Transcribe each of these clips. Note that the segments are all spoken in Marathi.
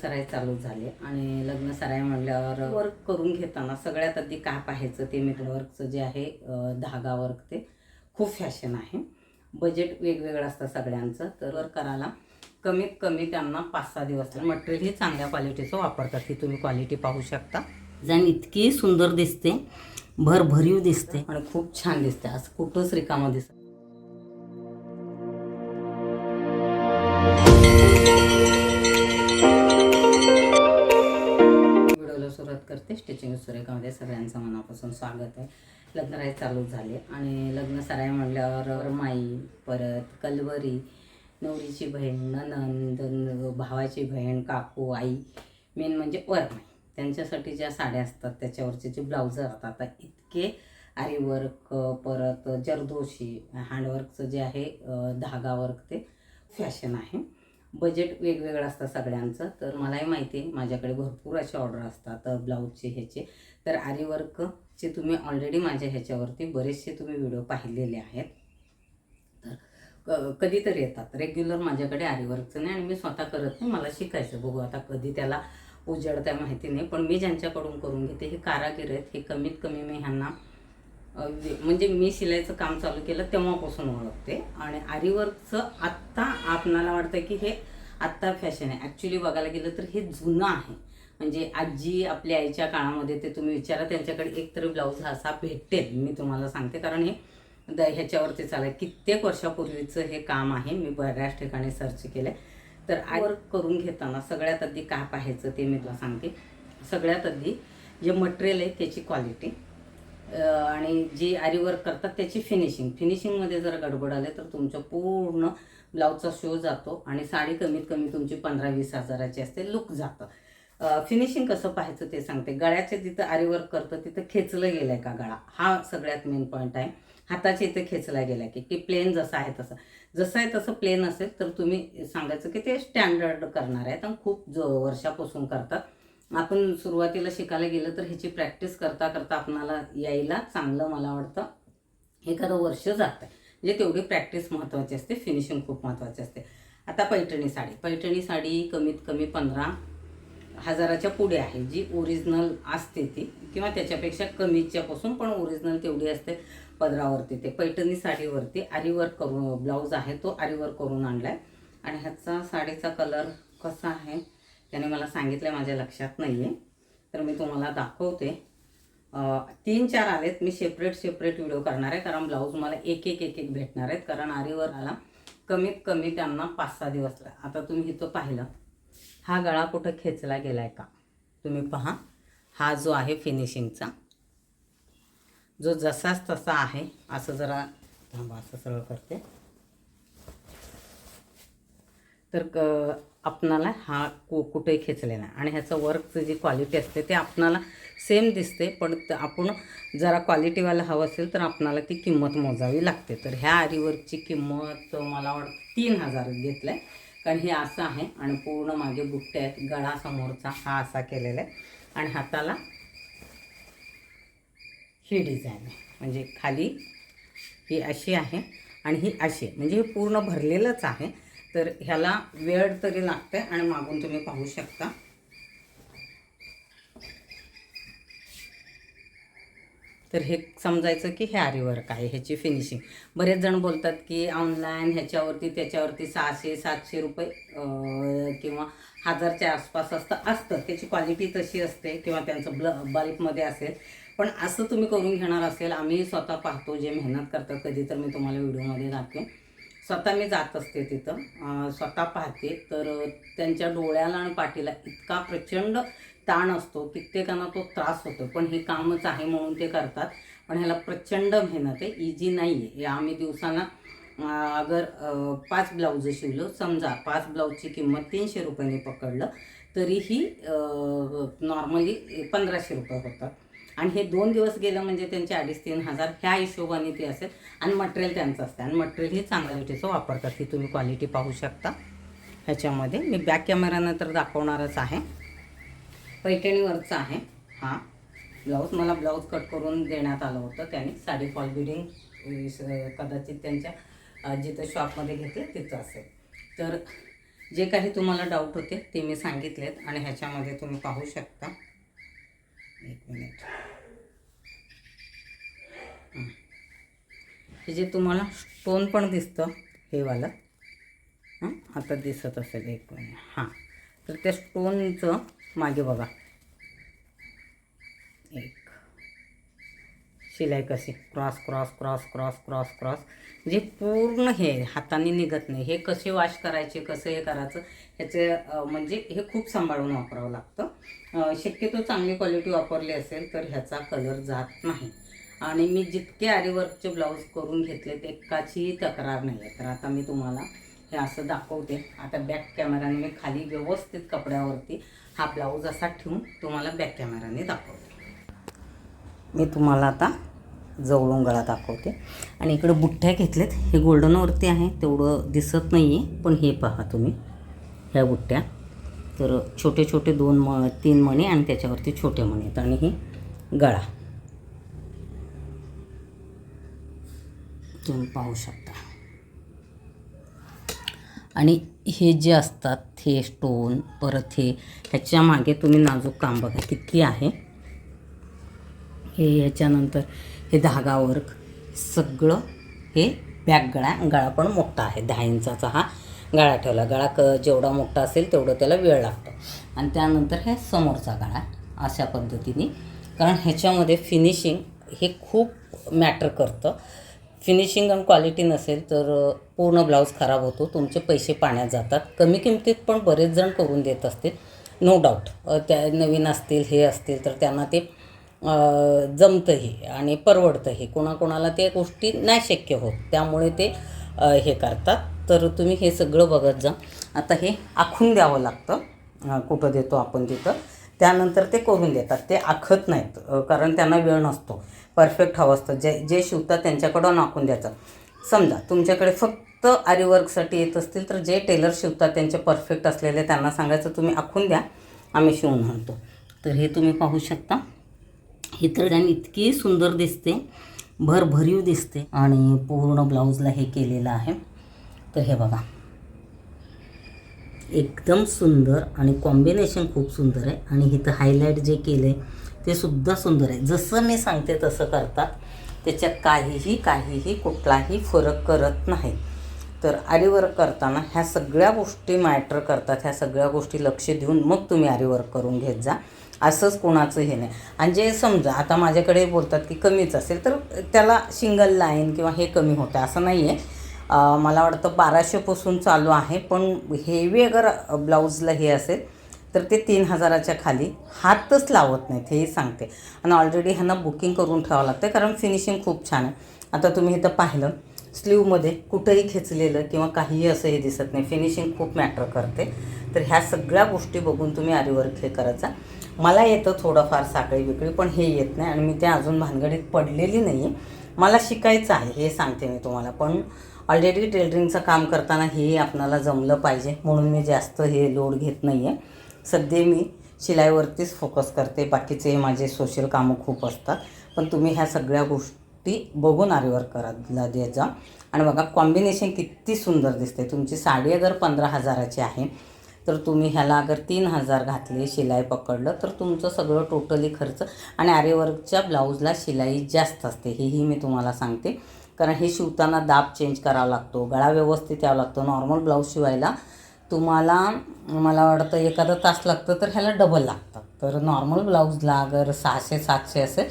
सराई चालू झाले आणि लग्न सराई म्हणल्यावर वर्क करून घेताना सगळ्यात आधी काय पाहायचं ते मी वर्कचं जे आहे धागा वर्क ते खूप फॅशन आहे. बजेट वेगवेगळं असतं सगळ्यांचं. तर वर्क करायला कमीत कमी त्यांना पाच सहा दिवस मटेरियल ही चांगल्या क्वालिटीचं वापरतात. ही तुम्ही क्वालिटी पाहू शकता. जण इतकी सुंदर दिसते. भरभरीव दिसते. आणि खूप छान दिसते. असं कुठंच रिकामं दिसत करते. स्टिचिंग सुरेखामध्ये सगळ्यांचं मनापासून स्वागत आहे. लग्नराई चालू झाले. आणि लग्न सराई म्हणल्यावर माई परत कलवरी नवरीची बहीण ननंद भावाची बहीण काकू आई मेन म्हणजे वरमाई. त्यांच्यासाठी ज्या साड्या असतात त्याच्यावरचे जे ब्लाऊज असतात आता इतके आरीवर्क परत जरदोशी हँडवर्कचं जे आहे धागा वर्क ते फॅशन आहे. बजेट वेगवेगळं असतं सगळ्यांचं. तर मलाही माहिती आहे माझ्याकडे भरपूर असे ऑर्डर असतात ब्लाऊजचे ह्याचे. तर आरीवर्कचे तुम्ही ऑलरेडी माझ्या ह्याच्यावरती बरेचसे तुम्ही व्हिडिओ पाहिलेले आहेत. तर क- कधीतरी येतात. रेग्युलर माझ्याकडे आरीवर्कचं नाही आणि मी स्वतः करत नाही. मला शिकायचं बघू आता कधी त्याला उजड आहे माहिती नाही. पण मी ज्यांच्याकडून करून घेते हे कारागीर आहेत. हे कमीत कमी मी ह्यांना म्हणजे मी शिलाईचं काम चालू केलं तेव्हापासून ओळखते. आणि आरीवर्कचं आत्ता आपणाला वाटतं की हे आत्ता फॅशन आहे. ॲक्च्युली बघायला गेलं तर हे जुनं आहे. म्हणजे आजी आपल्या आईच्या काळामध्ये ते तुम्ही विचारा त्यांच्याकडे एक तरी ब्लाऊज हा असा भेटेल. मी तुम्हाला सांगते कारण हे द ह्याच्यावरती चालेल कित्येक वर्षापूर्वीचं हे काम आहे. मी बऱ्याच ठिकाणी सर्च केलं तर वर्क करून घेताना सगळ्यात आधी काय पाहायचं ते मी तुला सांगते. सगळ्यात आधी जे मटेरियल आहे त्याची क्वालिटी आणि जी आरीवर्क करतात त्याची फिनिशिंग फिनिशिंगमध्ये जर गडबड आले तर तुमचं पूर्ण ब्लाऊजचा शो जातो आणि साडी कमीत कमी तुमची पंधरा वीस हजाराची असते लुक जातं. फिनिशिंग कसं पाहायचं ते सांगते. गळ्याचे जिथं आरीवर्क करतं तिथं खेचलं गेलं आहे का गळा? हा सगळ्यात मेन पॉईंट आहे. हाताच्या इथे खेचला गेला की की प्लेन जसं आहे तसं. जसं आहे तसं प्लेन असेल तर तुम्ही सांगायचं की ते स्टँडर्ड करणार आहेत आणि खूप ज वर्षापासून करतात. आपण सुरुवातीला शिकायला गेलं तर ह्याची प्रॅक्टिस करता करता आपणाला यायला चांगलं मला वाटतं. एखादं वर्ष जातं. म्हणजे तेवढी प्रॅक्टिस महत्त्वाची असते. फिनिशिंग खूप महत्त्वाची असते. आता पैठणी साडी. पैठणी साडी कमीत कमी पंधरा हजाराच्या पुढे आहे. जी ओरिजिनल असते ती किंवा त्याच्यापेक्षा कमीच्यापासून पण ओरिजिनल तेवढी असते पदरावरती. ते पैठणी साडीवरती आरीवर्क करून ब्लाऊज आहे तो आरीवर्क करून आणला आहे आणि ह्याचा साडीचा कलर कसा आहे? त्याने मला सांगितलं माझ्या लक्षात नाही आहे तर मी तुम्हाला दाखवते. तीन चार आलेत. मी सेपरेट सेपरेट व्हिडिओ करणार आहे. कारण ब्लाऊज मला एक एक एक एक भेटणार आहेत. कारण आरीवर आला. कमीत कमी त्यांना पाच सहा दिवस आता तुम्ही इथं पाहिलं. हा गळा कुठं खेचला गेला आहे का? तुम्ही पहा. हा जो आहे फिनिशिंगचा जो जसाच तसा आहे. असं जरा थांबा असं सरळ करते. तर क आपणाला हा कु कुठेही खेचलेला आहे आणि ह्याचं वर्कचं जी क्वालिटी असते ते आपणाला सेम दिसते. पण आपण जरा क्वालिटीवाला हवं असेल तर आपणाला ती किंमत मोजावी लागते. तर ह्या आरीवर्कची किंमत मला वाटतं तीन हजार घेतलं आहे कारण हे असं आहे आणि पूर्ण मागे बुट्टे आहेत. गळा समोरचा हा असा केलेला आहे. आणि हाताला ही डिझाईन आहे. म्हणजे खाली ही अशी आहे आणि ही अशी म्हणजे हे पूर्ण भरलेलंच आहे. तर ह्याला वेळ तरी लागते आणि मागून तुम्ही पाहू शकता. तर हे समजायचं की हे आरीवर्क आहे ह्याची फिनिशिंग बरेच जण बोलतात की ऑनलाईन ह्याच्यावरती त्याच्यावरती सहाशे सातशे रुपये किंवा हजारच्या आसपास असतं असतं. त्याची क्वालिटी तशी असते किंवा त्यांचं ब्ल बल्कमध्ये असेल. पण असं तुम्ही करून घेणार असेल आम्ही स्वतः पाहतो जे मेहनत करतात कधी तर मी तुम्हाला व्हिडिओमध्ये दाखवेन. स्वतः मी जात असते तिथं. स्वतः पाहते. तर त्यांच्या डोळ्याला आणि पाठीला इतका प्रचंड ताण असतो कित्येकांना तो त्रास होतो. पण हे कामच आहे म्हणून ते करतात. पण ह्याला प्रचंड मेहनत आहे. इझी नाही आहे आम्ही दिवसाला अगर पाच ब्लाऊज शिवलं समजा पाच ब्लाऊजची किंमत तीनशे रुपयाने पकडलं तरीही नॉर्मली पंधराशे रुपये होतात. आणि हे दोन दिवस गेलं म्हणजे त्यांचे अडीच तीन हजार ह्या हिशोबाने ते असेल. आणि मटेरियल त्यांचं असतं. आणि मटेरियल हे चांगल्या गोष्टीचं वापरतात. ती तुम्ही क्वालिटी पाहू शकता. ह्याच्यामध्ये मी बॅक कॅमेरानं तर दाखवणारच आहे. पैठणीवरचा आहे हा. ब्लाऊज मला ब्लाऊज कट करून देण्यात आलं होतं. त्याने साडी फॉल बिडिंग कदाचित त्यांच्या जिथं शॉपमध्ये घेतलं तिथं असेल. तर जे काही तुम्हाला डाऊट होते ते मी सांगितलेत आणि ह्याच्यामध्ये तुम्ही पाहू शकता. एक मिनिट हे जे तुम्हाला स्टोन पण दिसतं हेवालं आता दिसत असेल एक महिने हां. तर त्या स्टोनचं मागे बघा. एक. शिलाई कशी? Cross cross cross cross cross cross जे पूर्ण हे हाताने निघत नाही. हे कसे वॉश करायचे कसं हे करायचं ह्याचे म्हणजे हे खूप सांभाळून वापरावं लागतं. शक्यतो चांगली क्वालिटी वापरली असेल तर ह्याचा कलर जात नाही. आणि मी जितके आरीवर्कचे ब्लाऊज करून घेतले ते एकाचीही तक्रार नाही आहे तर आता मी तुम्हाला हे असं दाखवते. आता बॅक कॅमेराने मी खाली व्यवस्थित कपड्यावरती हा ब्लाऊज असा ठेवून तुम्हाला बॅक कॅमेराने दाखवते. मी तुम्हाला आता जवळून गळा दाखवते. आणि इकडे बुट्ट्या घेतल्यात हे गोल्डनवरती आहे तेवढं दिसत नाही आहे पण हे पहा तुम्ही ह्या बुट्ट्या. तर छोटे छोटे दोन म तीन मणी आणि त्याच्यावरती छोटे मणी आहेत. आणि हे गळा. तुम्ही पाहू शकता. आणि हे जे असतात हे स्टोन परत हे ह्याच्या मागे तुम्ही नाजूक काम बघा किती आहे. हे ह्याच्यानंतर हे धागा वर्क सगळं हे बॅक गळा गळा पण मोठा आहे. दहा इंचाचा हा गळा ठेवला. गळा क जेवढा मोठा असेल तेवढं त्याला वेळ लागतो. आणि त्यानंतर हे समोरचा गळा अशा पद्धतीने. कारण ह्याच्यामध्ये फिनिशिंग हे खूप मॅटर करतं. फिनिशिंग आणि क्वालिटी नसेल तर पूर्ण ब्लाऊज खराब होतो. तुमचे पैसे पाण्यात जातात. कमी किमतीत पण बरेच जण करून देत असतील. नो डाऊट त्या नवीन असतील हे असतील तर त्यांना ते जमतंही आणि परवडतंही. कोणाकोणाला ते गोष्टी नाही शक्य होत. त्यामुळे ते हे करतात. तर तुम्ही हे सगळं बघत जा. आता हे आखून द्यावं लागतं. कुठं देतो आपण तिथं? त्यानंतर ते करून देतात. ते आखत नाहीत कारण त्यांना वेळ नसतो. परफेक्ट हवं असतं. जे जे शिवतात त्यांच्याकडून आखून द्यायचं. समजा तुमच्याकडे फक्त आरीवर्कसाठी येत असतील तर जे टेलर शिवतात त्यांचे परफेक्ट असलेले त्यांना सांगायचं तुम्ही आखून द्या. आम्ही शिवून आणतो. तर हे तुम्ही पाहू शकता. ही तर इतकी सुंदर दिसते. भरभरीव दिसते आणि पूर्ण ब्लाऊजला हे केलेलं आहे. तर हे बघा. एकदम सुंदर आणि कॉम्बिनेशन खूप सुंदर आहे. आणि इथं हायलाईट जे केलं आहे ते सुद्धा सुंदर आहे. जसं मी सांगते तसं करतात त्याच्यात काहीही काहीही कुठलाही फरक करत नाही. तर आरीवर्क करताना ह्या सगळ्या गोष्टी मॅटर करतात. ह्या सगळ्या गोष्टी लक्ष देऊन मग तुम्ही आरीवर्क करून घेत जा. असंच कोणाचं हे नाही. आणि जे समजा आता माझ्याकडे बोलतात की कमीच असेल तर त्याला सिंगल लाईन किंवा हे कमी होतं. असं नाही आहे मला वाटतं बाराशेपासून चालू आहे पण हेवी अगर ब्लाऊजला हे असेल तर ते तीन हजाराच्या खाली हातच लावत नाहीत हेही सांगते. आणि ऑलरेडी ह्यांना बुकिंग करून ठेवावं लागतं कारण फिनिशिंग खूप छान आहे. आता तुम्ही इथं पाहिलं स्लीवमध्ये कुठंही खेचलेलं किंवा काहीही असं हे दिसत नाही. फिनिशिंग खूप मॅटर करते. तर ह्या सगळ्या गोष्टी बघून तुम्ही आरीवर्क हे करायचा. मला येतं थोडंफार साखळी बिकळी पण हे येत नाही आणि मी ते अजून भानगडीत पडलेली नाही आहे मला शिकायचं आहे हे सांगते मी तुम्हाला. पण ऑलरेडी टेलरिंगचं काम करताना हे आपणाला जमलं पाहिजे. म्हणून मी जास्त हे लोड घेत नाही आहे सध्या मी शिलाईवरतीच फोकस करते. बाकीचे माझे सोशल कामं खूप असतात. पण तुम्ही ह्या सगळ्या गोष्टी बघून आरीवर करायला देत जा. आणि बघा कॉम्बिनेशन किती सुंदर दिसते तुमची साडी अगर पंधरा हजाराची आहे तर तुम्ही ह्याला अगर तीन हजार घातले शिलाई पकडलं तर तुमचं सगळं टोटली खर्च. आणि आरेवर्कच्या ब्लाऊजला शिलाई जास्त असते. हेही मी तुम्हाला सांगते. कारण हे शिवताना दाब चेंज करावा लागतो गळा व्यवस्थित यावा लागतो. नॉर्मल ब्लाऊज शिवायला तुम्हाला मला वाटतं एखादा तास लागतं तर ह्याला डबल लागतं तर नॉर्मल ब्लाऊजला अगर सहाशे सातशे असेल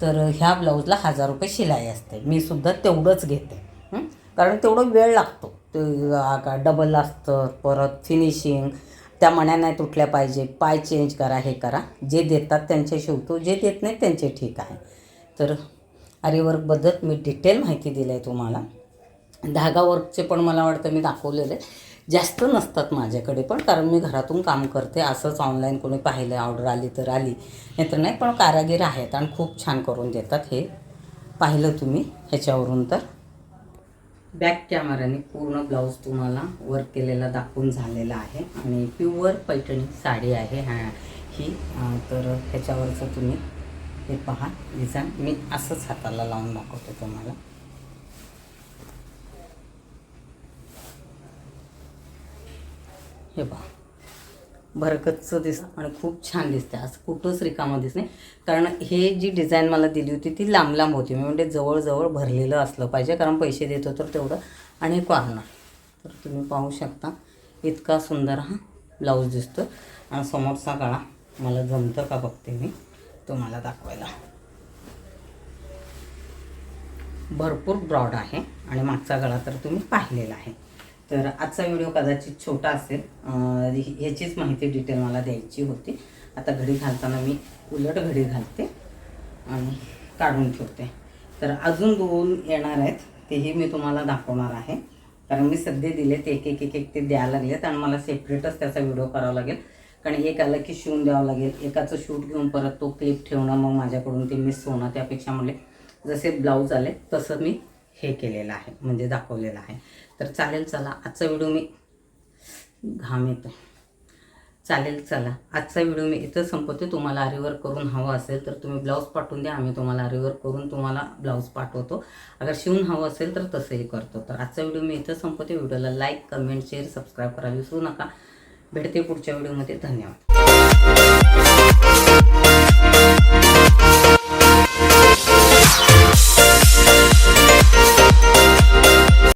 तर ह्या ब्लाऊजला हजार रुपये शिलाई असते. मी सुद्धा तेवढंच घेते. कारण तेवढं वेळ लागतो. ते डबल असतं परत फिनिशिंग त्या मण्या नाही तुटल्या पाहिजे. पाय चेंज करा हे करा. जे देतात त्यांचे शिवतो जे देत नाही त्यांचे ठीक आहे. तर आरीवर्कबद्दल मी डिटेल माहिती दिली आहे तुम्हाला. धागा वर्कचे पण मला वाटतं मी दाखवलेले. जास्त नसतात माझ्याकडे पण कारण मी घरातून काम करते. असंच ऑनलाईन कोणी पाहिलं ऑर्डर आली तर आली. नाही तर नाही पण कारागीर आहेत आणि खूप छान करून देतात हे. पाहिलं तुम्ही ह्याच्यावरून तर. बॅक कॅमेराने पूर्ण ब्लाऊज तुम्हाला वर्क केलेला दाखवून झालेला आहे. आणि प्युअर पैठणी साडी आहे हा ही. तर ह्याच्यावरचं तुम्ही हे पहा डिझाईन मी असंच हाताला लावून दाखवते तुम्हाला. हे पहा. भरकतचं दिस आणि खूप छान दिसते. असं कुठंच रिकामं दिसणे कारण हे जी डिझाईन मला दिली होती ती लांब लांब होती. मी म्हणजे जवळजवळ भरलेलं असलं पाहिजे. कारण पैसे देतो तर तेवढं. आणि कॉर्नर तर तुम्ही पाहू शकता. इतका सुंदर हा ब्लाऊज दिसतो आणि समोरचा गळा. मला जमतं का बघते मी. तुम्हाला दाखवायला. भरपूर ब्रॉड आहे आणि मागचा गळा तर तुम्ही पाहिलेला आहे. तर आजचा व्हिडिओ कदाचित छोटा असेल. ह्याचीच माहिती डिटेल मला द्यायची होती. आता घडी घालताना मी उलट घडी घालते आणि काढून ठेवते. तर अजून दोन येणार आहेत. तेही मी तुम्हाला दाखवणार आहे. कारण मी सध्या दिलेत एक एक एक एक ते द्यायला लागलेत आणि मला सेपरेटच त्याचा व्हिडिओ करावा लागेल. कारण एक आलं की शिवून द्यावं लागेल. एकाचं शूट घेऊन परत तो क्लिप ठेवणं मग माझ्याकडून ते मिस होणं त्यापेक्षा म्हणले जसे ब्लाऊज आले तसं मी हे केलेलं आहे म्हणजे दाखवलेलं आहे. तर चालेल चला आजचा व्हिडिओ मी घाम येतो चालेल चला आजचा व्हिडिओ मी इथं संपवते. तुम्हाला आरीवर करून हवं असेल तर तुम्ही ब्लाऊज पाठवून द्या. आम्ही तुम्हाला आरीवर करून तुम्हाला ब्लाऊज पाठवतो. अगर शिवून हवं असेल तर तसंही करतो. तर आजचा व्हिडिओ मी इथं संपवते. व्हिडिओला लाईक कमेंट शेअर सबस्क्राईब करायला विसरू नका. भेटते पुढच्या व्हिडिओमध्ये. धन्यवाद.